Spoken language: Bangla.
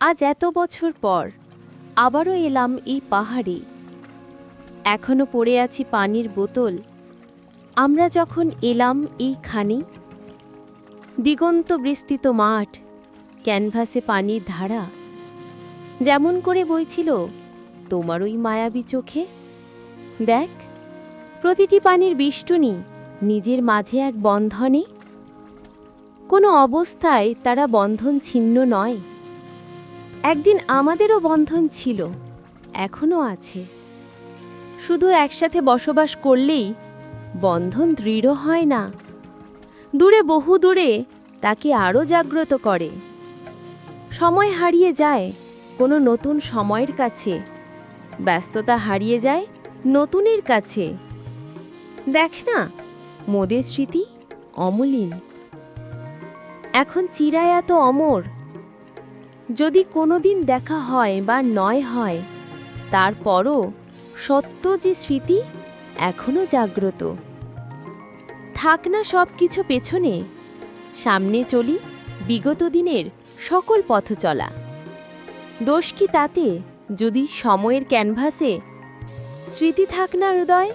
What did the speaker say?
আজ এত বছর পর আবারও এলাম এই পাহাড়ে। এখনও পড়ে আছি পানির বোতল। আমরা যখন এলাম এইখানে, দিগন্ত বিস্তৃত মাঠ, ক্যানভাসে পানির ধারা, যেমন করে বইছিল, তোমার ওই মায়াবী চোখে। দেখ, প্রতিটি পানির বিষ্টুনি নিজের মাঝে এক বন্ধনে। কোনো অবস্থায় তারা বন্ধন ছিন্ন নয়। একদিন আমাদেরও বন্ধন ছিল এখনও আছে। শুধু একসাথে বসবাস করলেই বন্ধন দৃঢ় হয় না। দূরে বহু দূরে তাকে আরও জাগ্রত করে। সময় হারিয়ে যায় কোনো নতুন সময়ের কাছে, ব্যস্ততা হারিয়ে যায় নতুনের কাছে। দেখ না, মোদের স্মৃতি অমলিন। এখন চিরায় এত অমর। যদি কোনো দিন দেখা হয় বা নয় হয়, তারপরও সত্য যে স্মৃতি এখনও জাগ্রত। থাক না সব কিছু পেছনে, সামনে চলি বিগত দিনের সকল পথ চলা। দোষ কি তাতে? যদি সময়ের ক্যানভাসে স্মৃতি থাক না হৃদয়